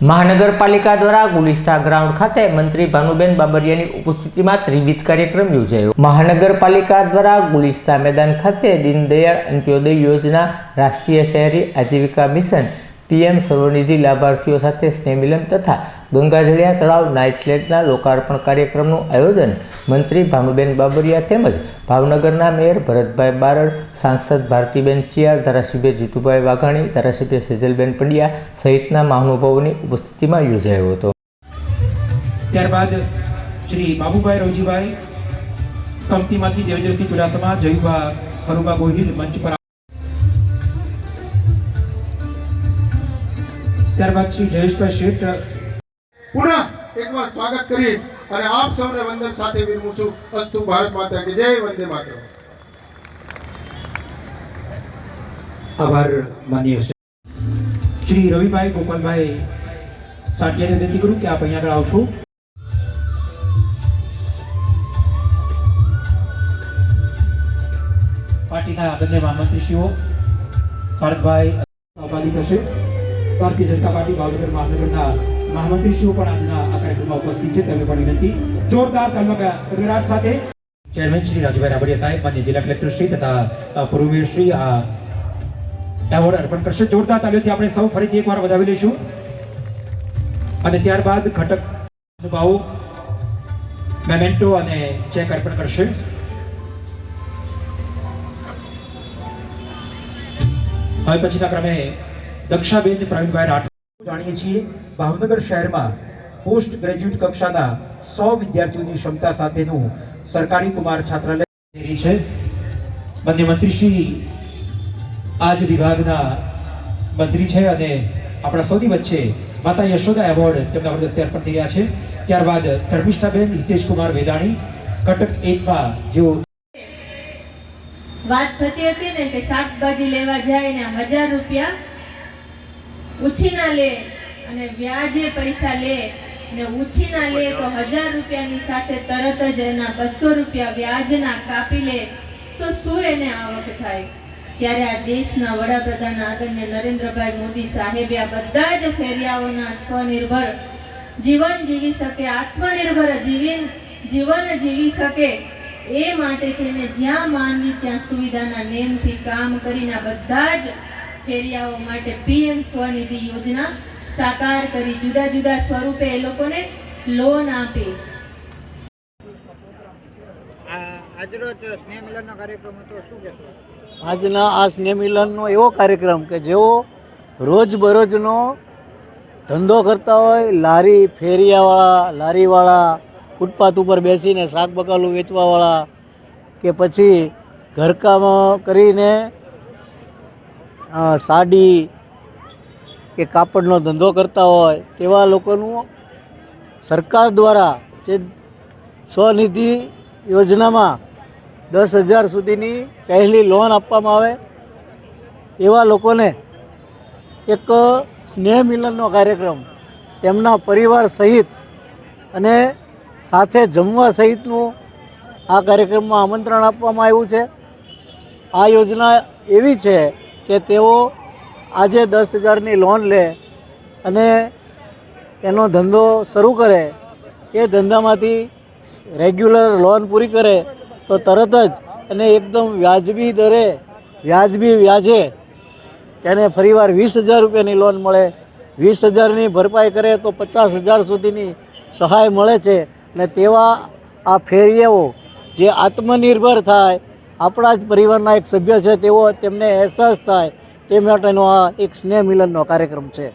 મહાનગરપાલિકા દ્વારા ગુલિસ્તા ગ્રાઉન્ડ ખાતે મંત્રી ભાનુબેન બાબરિયાની ઉપસ્થિતિમાં ત્રિવિધ કાર્યક્રમ યોજાયો. મહાનગરપાલિકા દ્વારા ગુલિસ્તા મેદાન ખાતે દીનદયાળ અંત્યોદય યોજના, રાષ્ટ્રીય શહેરી આજીવિકા મિશન, પીએમ સર્વનિધિ લાભાર્થીઓ સાથે સ્નેહમિલન તથા ગંગાજળિયા તળાવ નાઇટ ફ્લેટના લોકાર્પણ કાર્યક્રમનું આયોજન મંત્રી ભાનુબેન બાબરિયા તેમજ ભાવનગરના મેયર ભરતભાઈ બારડ, સાંસદ ભારતીબેન શિયાળ, ધારાસભ્ય જીતુભાઈ વાઘાણી, ધારાસભ્ય સેજલબેન પંડ્યા સહિતના મહાનુભાવોની ઉપસ્થિતિમાં યોજાયો હતો. ત્યારબાદ શ્રી બાબુભાઈ રોજીભાઈ કંપનીમાંથી દેવજરસિંહ ચુડાસમા જયુભા ફરુભા ગોહિલ મંચ પર ત્યારબાદ શ્રી જયેશભાઈ શેઠ પુનઃ એકવાર સ્વાગત કરી અને આપ સૌને વંદન સાથે વિરમું છું. અસ્તુ ભારત માતા કે જય, વંદે માતરમ. આભાર માનીય શ્રી રવિભાઈ ગોપાલભાઈ સાટિયાને વિનંતી કરું કે આપ અહીંયા આગળ આવશો. પાર્ટીના બંને મહામંત્રીશ્રીઓ, ભારતભાઈ, સહભાગી થશે. ભારતીય જનતા પાર્ટી ભાવનગર મહાનગરના મહામંત્રીશ્રીઓ પણ આજના આ કાર્યક્રમમાં ઉપસ્થિત છે. તેમને પણ વિનંતી જોરદાર તાલમાં સાથે ચેરમેન શ્રી રાજુભાઈ રાબડિયા સાહેબ, માન્ય જિલ્લા કલેક્ટર શ્રી તથા શ્રી આ એવોર્ડ અર્પણ કરશે. જોરદાર તાલીઓથી આપણે સૌ ફરીથી એકવાર વધાવી લઈશું. અને ત્યારબાદ ઘટક અનુભાવો મેમેન્ટો અને ચેક અર્પણ કરશે. હવે પછીના ક્રમે દક્ષાબેન પ્રવીણભાઈ રાઠોડ જાણીએ છીએ. ભાવનગર શહેરમાં પોસ્ટ ગ્રેજ્યુએટ કક્ષાના સો વિદ્યાર્થીઓની ક્ષમતા સાથેનું સરકારી કુમાર છાત્રાલય છે. બંને મંત્રીશ્રી આ વિભાગના મંત્રી છે અને આપણા સૌની વચ્ચે માતા યશોદા એવોર્ડ તેમના વરદસ્તે અર્પણ થઈ રહ્યા છે. ત્યારબાદ ધર્મિષ્ઠાબેન હિતેશકુમાર વેદાણી, કટક એકમાં જેઓ વાત થતી હતી ને કે શાકભાજી લેવા જાય ને હજાર રૂપિયા ઉછીના લે અને વ્યાજે પૈસા લે ને ઉછીના લે તો હજાર રૂપિયાની સાથે તરત જ એના બસો રૂપિયા વ્યાજના કાપી લે તો શું એને આવક થાય? ત્યારે આ દેશના વડાપ્રધાન આદરણીય નરેન્દ્રભાઈ મોદી સાહેબે આ બધા જ ફેરિયાઓના સ્વનિર્ભર જીવન જીવી શકે આત્મનિર્ભર જીવન જીવન જીવી શકે એ માટે થઈને જ્યાં માનવી ત્યાં સુવિધાના નિયમથી કામ કરીને બધા જ ફેરિયાઓ માટે પીએમ સ્વનિધિ યોજના સાકાર કરી જુદા જુદા સ્વરૂપે એ લોકોને લોન આપે. આજના આ સ્નેહમિલનનો એવો કાર્યક્રમ કે જેઓ રોજબરોજનો ધંધો કરતા હોય લારી ફેરિયાવાળા લારીવાળા ફૂટપાથ ઉપર બેસીને શાક બકાલું વેચવાવાળા કે પછી ઘરકામ કરીને સાડી કે કાપડનો ધંધો કરતા હોય તેવા લોકોનું સરકાર દ્વારા જે સ્વનિધિ યોજનામાં દસ હજાર સુધીની પહેલી લોન આપવામાં આવે, એવા લોકોને એક સ્નેહ મિલનનો કાર્યક્રમ તેમના પરિવાર સહિત અને સાથે જમવા સહિતનું આ કાર્યક્રમમાં આમંત્રણ આપવામાં આવ્યું છે. આ યોજના એવી છે કે તેઓ આજે દસ હજારની લોન લે અને એનો ધંધો શરૂ કરે, એ ધંધામાંથી રેગ્યુલર લોન પૂરી કરે, તો તરત જ અને એકદમ વ્યાજબી દરે વ્યાજબી વ્યાજે તેને ફરીવાર વીસ હજાર રૂપિયાની લોન મળે. વીસ હજારની ભરપાઈ કરે તો પચાસ હજાર સુધીની સહાય મળે છે. અને તેવા આ ફેરિયાઓ જે આત્મનિર્ભર થાય આપણા જ પરિવારના એક સભ્ય છે તેવો તેમને અહેસાસ થાય, તે માટેનો આ એક સ્નેહ મિલનનો કાર્યક્રમ છે.